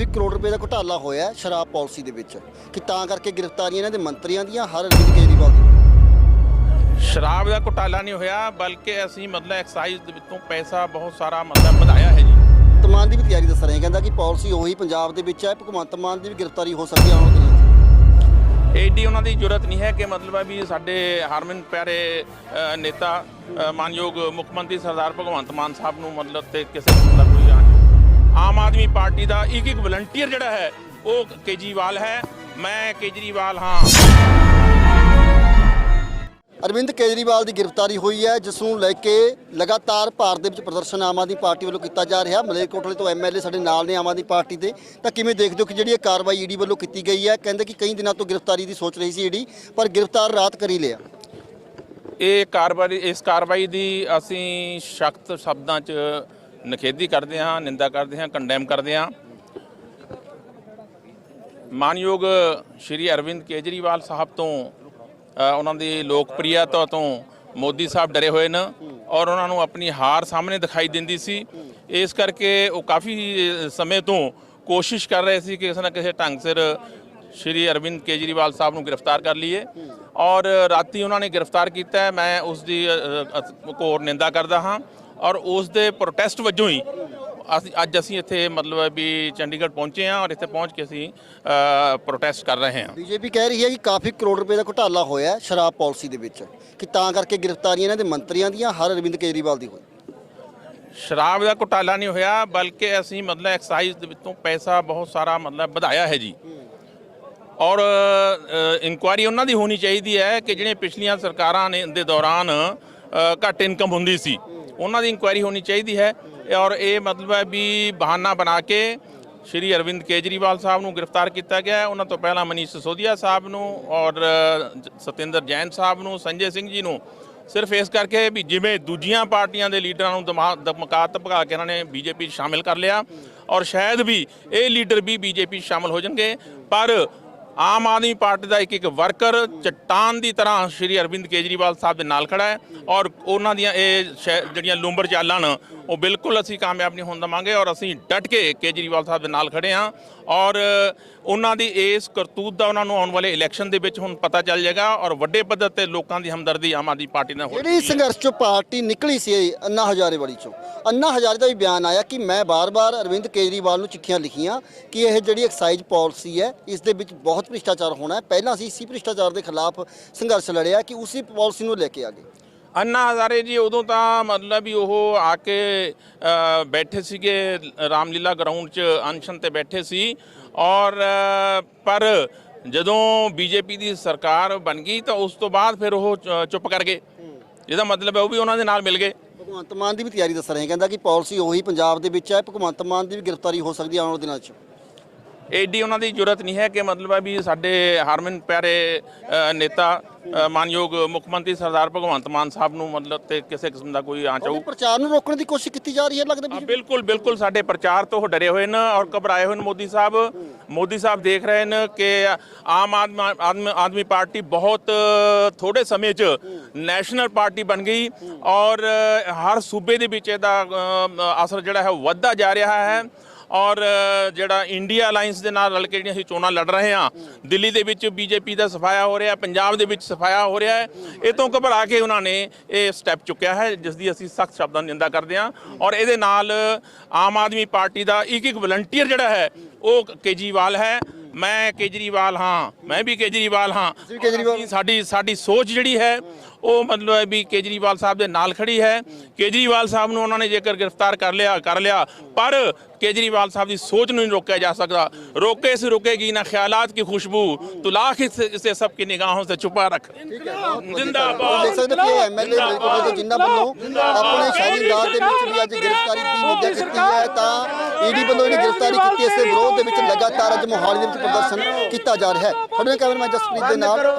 ਕਾਫੀ ਕਰੋੜ ਰੁਪਏ ਦਾ ਘੁਟਾਲਾ ਹੋਇਆ ਹੈ ਸ਼ਰਾਬ ਪਾਲਿਸੀ ਦੇ ਵਿੱਚ ਕਿ ਤਾਂ ਕਰਕੇ ਗ੍ਰਿਫਤਾਰੀਆਂ ਇਹਨਾਂ ਦੇ ਮੰਤਰੀਆਂ ਦੀਆਂ ਹਰ ਅਰਵਿੰਦ ਕੇਜਰੀਵਾਲ ਦੀ। ਸ਼ਰਾਬ ਦਾ ਘੁਟਾਲਾ ਨਹੀਂ ਹੋਇਆ ਬਲਕਿ ਅਸੀਂ ਮਤਲਬ ਐਕਸਾਈਜ਼ ਦੇ ਵਿੱਚੋਂ ਪੈਸਾ ਬਹੁਤ ਸਾਰਾ ਮਤਲਬ ਵਧਾਇਆ ਹੈ ਜੀ। ਤਮਾਨ ਦੀ ਵੀ ਤਿਆਰੀ ਦੱਸ ਰਹੇ ਕਹਿੰਦਾ ਕਿ ਪਾਲਿਸੀ ਉਹੀ ਪੰਜਾਬ ਦੇ ਵਿੱਚ ਹੈ ਭਗਵੰਤ ਮਾਨ ਦੀ ਵੀ ਗ੍ਰਿਫਤਾਰੀ ਹੋ ਸਕਦੀ ਹੈ ਆਉਣ ਵਾਲੇ ਦਿਨਾਂ 'ਚ ਉਹਨਾਂ ਦੀ ਜ਼ਰੂਰਤ ਨਹੀਂ ਹੈ ਕਿ ਮਤਲਬ ਹੈ ਵੀ ਸਾਡੇ ਹਰਮਨ ਪਿਆਰੇ ਅ, ਨੇਤਾ ਅ, ਮਾਨਯੋਗ ਮੁੱਖ ਮੰਤਰੀ ਸਰਦਾਰ ਭਗਵੰਤ ਮਾਨ ਸਾਹਿਬ ਨੂੰ ਮਤਲਬ ਤੇ ਕਿਸੇ ਦਾ ਕੋਈ ਆਮ ਆਦਮੀ ਪਾਰਟੀ ਦਾ ਇੱਕ ਇੱਕ ਵਲੰਟੀਅਰ ਜਿਹੜਾ ਹੈ ਉਹ ਕੇਜਰੀਵਾਲ ਹੈ। ਮੈਂ ਕੇਜਰੀਵਾਲ ਹਾਂ। ਅਰਵਿੰਦ ਕੇਜਰੀਵਾਲ ਦੀ ਗ੍ਰਿਫਤਾਰੀ ਹੋਈ ਹੈ ਜਿਸ ਨੂੰ ਲੈ ਕੇ ਲਗਾਤਾਰ ਭਾਰਤ ਦੇ ਵਿੱਚ ਪ੍ਰਦਰਸ਼ਨ ਆਮ ਆਦਮੀ ਪਾਰਟੀ ਵੱਲੋਂ ਕੀਤਾ ਜਾ ਰਿਹਾ। ਮਲੇਰਕੋਟਲੇ ਤੋਂ ਐਮਐਲਏ ਸਾਡੇ ਨਾਲ ਨੇ ਆਮ ਆਦਮੀ ਪਾਰਟੀ ਦੇ। ਤਾਂ ਕਿਵੇਂ ਦੇਖਦੇ ਹੋ ਕਿ ਜਿਹੜੀ ਇਹ ਕਾਰਵਾਈ ਈਡੀ ਵੱਲੋਂ ਕੀਤੀ ਗਈ ਹੈ? ਕਹਿੰਦੇ ਕਿ ਕਈ ਦਿਨਾਂ ਤੋਂ ਗ੍ਰਿਫਤਾਰੀ ਦੀ ਸੋਚ ਰਹੀ ਸੀ ਈਡੀ ਪਰ ਗ੍ਰਿਫਤਾਰ ਰਾਤ ਕਰੀ ਲਿਆ। ਇਹ ਕਾਰਵਾਈ ਇਸ ਕਾਰਵਾਈ ਦੀ ਅਸੀਂ ਸਖਤ ਸ਼ਬਦਾਂ 'ਚ ਨਿਖੇਧੀ ਕਰਦੇ ਹਾਂ, ਨਿੰਦਾ ਕਰਦੇ ਹਾਂ ਕੰਡੈਮ ਕਰਦੇ ਹਾਂ। ਮਾਨਯੋਗ ਸ਼੍ਰੀ ਅਰਵਿੰਦ ਕੇਜਰੀਵਾਲ ਸਾਹਿਬ ਤੋਂ ਉਹਨਾਂ ਦੀ ਲੋਕਪ੍ਰਿਯਤਾ ਤੋਂ ਮੋਦੀ ਸਾਹਿਬ ਡਰੇ ਹੋਏ ਨੇ ਔਰ ਉਹਨਾਂ ਨੂੰ ਆਪਣੀ ਹਾਰ ਸਾਹਮਣੇ ਦਿਖਾਈ ਦਿੰਦੀ ਸੀ। ਇਸ ਕਰਕੇ ਉਹ ਕਾਫੀ ਸਮੇਂ ਤੋਂ ਕੋਸ਼ਿਸ਼ ਕਰ ਰਹੇ ਸੀ ਕਿ ਕਿਸੇ ਨਾ ਕਿਸੇ ਢੰਗ ਸਿਰ ਸ਼੍ਰੀ ਅਰਵਿੰਦ ਕੇਜਰੀਵਾਲ ਸਾਹਿਬ ਨੂੰ ਗ੍ਰਿਫਤਾਰ ਕਰ ਲਈਏ। ਔਰ ਰਾਤੀ ਉਹਨਾਂ ਨੇ ਗ੍ਰਿਫਤਾਰ ਕੀਤਾ ਮੈਂ ਉਸ ਦੀ ਘੋਰ ਨਿੰਦਾ ਕਰਦਾ ਹਾਂ। ਔਰ ਉਸ ਦੇ ਪ੍ਰੋਟੈਸਟ ਵਜੋਂ ਹੀ ਅਸੀਂ ਅੱਜ ਅਸੀਂ ਇੱਥੇ ਮਤਲਬ ਵੀ ਚੰਡੀਗੜ੍ਹ ਪਹੁੰਚੇ ਹਾਂ ਔਰ ਇੱਥੇ ਪਹੁੰਚ ਕੇ ਅਸੀਂ ਪ੍ਰੋਟੈਸਟ ਕਰ ਰਹੇ ਹਾਂ। ਬੀਜੇਪੀ ਕਹਿ ਰਹੀ ਹੈ ਕਿ ਕਾਫੀ ਕਰੋੜ ਰੁਪਏ ਦਾ ਘੁਟਾਲਾ ਹੋਇਆ ਹੈ ਸ਼ਰਾਬ ਪਾਲਿਸੀ ਦੇ ਵਿੱਚ। ਕਿ ਤਾਂ ਕਰਕੇ ਗ੍ਰਿਫਤਾਰੀਆਂ ਇਹਨਾਂ ਦੇ ਮੰਤਰੀਆਂ ਦੀਆਂ ਹਰ ਅਰਵਿੰਦ ਕੇਜਰੀਵਾਲ ਦੀ ਹੋਈ। ਸ਼ਰਾਬ ਦਾ ਘੁਟਾਲਾ ਨਹੀਂ ਹੋਇਆ ਬਲਕਿ ਅਸੀਂ ਮਤਲਬ ਐਕਸਾਈਜ਼ ਦੇ ਵਿੱਚੋਂ ਪੈਸਾ ਬਹੁਤ ਸਾਰਾ ਮਤਲਬ ਵਧਾਇਆ ਹੈ ਜੀ। ਔਰ ਇਨਕੁਆਇਰੀ ਉਹਨਾਂ ਦੀ ਹੋਣੀ ਚਾਹੀਦੀ ਹੈ ਕਿ ਜਿਹੜੇ ਪਿਛਲੀਆਂ ਸਰਕਾਰਾਂ ਨੇ ਦੇ ਦੌਰਾਨ ਘੱਟ ਇਨਕਮ ਹੁੰਦੀ ਸੀ। ਉਹਨਾਂ ਦੀ ਇਨਕੁਆਇਰੀ ਹੋਣੀ ਚਾਹੀਦੀ ਹੈ ਔਰ ਇਹ ਮਤਲਬ ਹੈ ਵੀ ਬਹਾਨਾ ਬਣਾ ਕੇ ਸ਼੍ਰੀ ਅਰਵਿੰਦ ਕੇਜਰੀਵਾਲ ਸਾਹਿਬ ਨੂੰ ਗ੍ਰਿਫਤਾਰ ਕੀਤਾ ਗਿਆ ਉਹਨਾਂ ਤੋਂ ਪਹਿਲਾਂ ਮਨੀਸ਼ ਸਿਸੋਦੀਆ ਸਾਹਿਬ ਨੂੰ ਔਰ ਸਤਿੰਦਰ ਜੈਨ ਸਾਹਿਬ ਨੂੰ, ਸੰਜੇ ਸਿੰਘ ਜੀ ਨੂੰ। ਸਿਰਫ ਇਸ ਕਰਕੇ ਵੀ ਜਿਵੇਂ ਦੂਜੀਆਂ ਪਾਰਟੀਆਂ ਦੇ ਲੀਡਰਾਂ ਨੂੰ ਦਮਾ- ਧਮਕਾ ਧਮਕਾ ਕੇ ਇਹਨਾਂ ਨੇ ਬੀਜੇਪੀ 'ਚ ਸ਼ਾਮਿਲ ਕਰ ਲਿਆ ਔਰ ਸ਼ਾਇਦ ਵੀ ਇਹ ਲੀਡਰ ਵੀ ਬੀਜੇਪੀ 'ਚ ਸ਼ਾਮਿਲ ਹੋ ਜਾਣਗੇ। ਪਰ ਆਮ ਆਦਮੀ ਪਾਰਟੀ ਦਾ ਇੱਕ ਇੱਕ ਵਰਕਰ ਚਟਾਨ ਦੀ ਤਰ੍ਹਾਂ ਸ਼੍ਰੀ ਅਰਵਿੰਦ ਕੇਜਰੀਵਾਲ ਸਾਹਿਬ ਦੇ ਨਾਲ ਖੜਾ ਹੈ ਔਰ ਉਹਨਾਂ ਦੀਆਂ ਇਹ ਜਿਹੜੀਆਂ ਲੂੰਬਰ ਚਾਲਾਂ ਨੇ ਉਹ ਬਿਲਕੁਲ ਅਸੀਂ ਕਾਮਯਾਬ ਨਹੀਂ ਹੋਣ ਦਵਾਂਗੇ ਔਰ ਅਸੀਂ ਡਟ ਕੇ ਕੇਜਰੀਵਾਲ ਸਾਹਿਬ ਦੇ ਨਾਲ ਖੜੇ ਹਾਂ ਔਰ ਉਹਨਾਂ ਦੀ ਇਸ ਕਰਤੂਤ ਦਾ ਉਹਨਾਂ ਨੂੰ ਆਉਣ ਵਾਲੇ ਇਲੈਕਸ਼ਨ ਦੇ ਵਿੱਚ ਹੁਣ ਪਤਾ ਚੱਲ ਜਾਏਗਾ ਔਰ ਵੱਡੇ ਪੱਧਰ ਤੇ ਲੋਕਾਂ ਦੀ ਹਮਦਰਦੀ ਆਮ ਆਦਮੀ ਪਾਰਟੀ ਨਾਲ ਹੋ ਜਿਹੜੀ ਸੰਘਰਸ਼ ਚੋਂ ਪਾਰਟੀ ਨਿਕਲੀ ਸੀ ਅੰਨਾ ਹਜ਼ਾਰੇ ਵਾਲੀ ਚੋਂ ਅੰਨਾ ਹਜ਼ਾਰੇ ਦਾ ਵੀ ਬਿਆਨ ਆਇਆ ਕਿ ਮੈਂ ਬਾਰ-ਬਾਰ ਅਰਵਿੰਦ ਕੇਜਰੀਵਾਲ ਨੂੰ ਚਿੱਠੀਆਂ ਲਿਖੀਆਂ ਕਿ ਇਹ ਜਿਹੜੀ ਐਕਸਾਈਜ਼ ਪਾਲਿਸੀ ਹੈ ਇਸ ਦੇ ਵਿੱਚ ਬਹੁਤ ਭ੍ਰਿਸ਼ਟਾਚਾਰ ਹੋਣਾ ਹੈ। ਪਹਿਲਾਂ ਅਸੀਂ ਇਸੇ ਭ੍ਰਿਸ਼ਟਾਚਾਰ ਦੇ ਖਿਲਾਫ ਸੰਘਰਸ਼ ਲੜਿਆ ਕਿ ਉਸੇ ਪਾਲਿਸੀ ਨੂੰ ਲੈ ਕੇ ਆ ਗਏ। ਅੰਨਾ ਹਜ਼ਾਰੇ ਜੀ ਉਦੋਂ ਤਾਂ ਮਤਲਬ ਵੀ ਉਹ ਆ ਕੇ ਬੈਠੇ ਸੀਗੇ ਰਾਮਲੀਲਾ ਗਰਾਊਂਡ 'ਚ ਅਨਸ਼ਨ ਤੇ ਬੈਠੇ ਸੀ। ਔਰ ਪਰ ਜਦੋਂ ਬੀਜੇਪੀ ਦੀ ਸਰਕਾਰ ਬਣ ਗਈ ਤਾਂ ਉਸ ਤੋਂ ਬਾਅਦ ਫਿਰ ਉਹ ਚੁੱਪ ਕਰ ਗਏ। ਇਹਦਾ ਮਤਲਬ ਹੈ ਉਹ ਵੀ ਉਹਨਾਂ ਦੇ ਨਾਲ ਮਿਲ ਗਏ। ਭਗਵੰਤ ਮਾਨ ਦੀ ਵੀ ਤਿਆਰੀ ਦੱਸ ਰਹੇ ਕਹਿੰਦਾ ਕਿ ਪਾਲਿਸੀ ਉਹੀ ਪੰਜਾਬ ਦੇ ਵਿੱਚ ਹੈ। ਭਗਵੰਤ ਮਾਨ ਦੀ ਵੀ ਗ੍ਰਿਫਤਾਰੀ ਹੋ ਸਕਦੀ ਆਉਣ ਵਾਲੇ ਦਿਨਾਂ 'ਚ। ਏਡੀ ਉਹਨਾਂ ਦੀ ਜ਼ਰੂਰਤ ਨਹੀਂ ਹੈ ਕਿ ਮਤਲਬ ਹੈ ਵੀ ਸਾਡੇ ਹਰਮਨ ਪਿਆਰੇ ਨੇਤਾ ਮਾਨਯੋਗ ਮੁੱਖ ਮੰਤਰੀ ਸਰਦਾਰ ਭਗਵੰਤ ਮਾਨ ਸਾਹਿਬ ਨੂੰ ਮਤਲਬ ਤੇ ਕਿਸੇ ਕਿਸਮ ਦਾ ਕੋਈ ਆਂਚ ਆਊ। ਪ੍ਰਚਾਰ ਨੂੰ ਰੋਕਣ ਦੀ ਕੋਸ਼ਿਸ਼ ਕੀਤੀ ਜਾ ਰਹੀ ਹੈ ਲੱਗਦਾ ਵੀ ਬਿਲਕੁਲ ਬਿਲਕੁਲ ਸਾਡੇ ਪ੍ਰਚਾਰ ਤੋਂ ਉਹ ਡਰੇ ਹੋਏ ਨੇ ਔਰ ਘਬਰਾਏ ਹੋਏ ਨੇ ਮੋਦੀ ਸਾਹਿਬ। ਮੋਦੀ ਸਾਹਿਬ ਦੇਖ ਰਹੇ ਨੇ ਕਿ ਆਮ ਆਦਮੀ ਪਾਰਟੀ ਬਹੁਤ ਥੋੜੇ ਸਮੇਂ 'ਚ ਨੈਸ਼ਨਲ ਪਾਰਟੀ ਬਣ ਗਈ ਔਰ ਹਰ ਸੂਬੇ ਦੇ ਵਿੱਚ ਇਹਦਾ ਅਸਰ ਜਿਹੜਾ ਹੈ ਵੱਧਦਾ ਜਾ ਰਿਹਾ ਹੈ। ਔਰ ਜਿਹੜਾ ਇੰਡੀਆ ਅਲਾਈਅੰਸ ਦੇ ਨਾਲ ਰਲ ਕੇ ਜਿਹੜੀਆਂ ਅਸੀਂ ਚੋਣਾਂ ਲੜ ਰਹੇ ਹਾਂ ਦਿੱਲੀ ਦੇ ਵਿੱਚ ਬੀਜੇਪੀ ਦਾ ਸਫਾਇਆ ਹੋ ਰਿਹਾ ਪੰਜਾਬ ਦੇ ਵਿੱਚ ਸਫਾਇਆ ਹੋ ਰਿਹਾ ਹੈ ਇਹ ਤੋਂ ਘਬਰਾ ਕੇ ਉਹਨਾਂ ਨੇ ਇਹ ਸਟੈਪ ਚੁੱਕਿਆ ਹੈ ਜਿਸ ਦੀ ਅਸੀਂ ਸਖਤ ਸ਼ਬਦਾਂ ਦੀ ਨਿੰਦਾ ਕਰਦੇ ਹਾਂ। ਔਰ ਇਹਦੇ ਨਾਲ ਆਮ ਆਦਮੀ ਪਾਰਟੀ ਦਾ ਇੱਕ ਇੱਕ ਵਲੰਟੀਅਰ ਜਿਹੜਾ ਹੈ ਉਹ ਕੇਜਰੀਵਾਲ ਹੈ। ਮੈਂ ਕੇਜਰੀਵਾਲ ਹਾਂ ਮੈਂ ਵੀ ਕੇਜਰੀਵਾਲ ਹਾਂ। ਸਾਡੀ ਸਾਡੀ ਸੋਚ ਜਿਹੜੀ ਹੈ ਉਹ ਮਤਲਬ ਹੈ ਵੀ ਕੇਜਰੀਵਾਲ ਸਾਹਿਬ ਦੇ ਨਾਲ ਖੜੀ ਹੈ। ਕੇਜਰੀਵਾਲ ਸਾਹਿਬ ਨੂੰ ਉਹਨਾਂ ਨੇ ਜੇਕਰ ਗ੍ਰਿਫਤਾਰ ਕਰ ਲਿਆ ਕਰ ਲਿਆ ਪਰ ਕੇਜਰੀਵਾਲ ਸਾਹਿਬ ਦੀ ਸੋਚ ਨੂੰ ਨਹੀਂ ਰੋਕਿਆ ਜਾ ਸਕਦਾ। ਰੋਕੇ ਸੇ ਰੁਕੇਗੀ ਨਾ ਖਿਆਲਾਤ ਕੀ ਖੁਸ਼ਬੂ ਤੋ ਇਸੇ ਸਭ ਕੀ ਨਿਗਾਹੋਂ ਸੇ ਛੁਪਾ ਰੱਖ। ਜਿੰਦਾਬਾਦ। ਦੇਖ ਸਕਦੇ